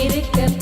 இருக்க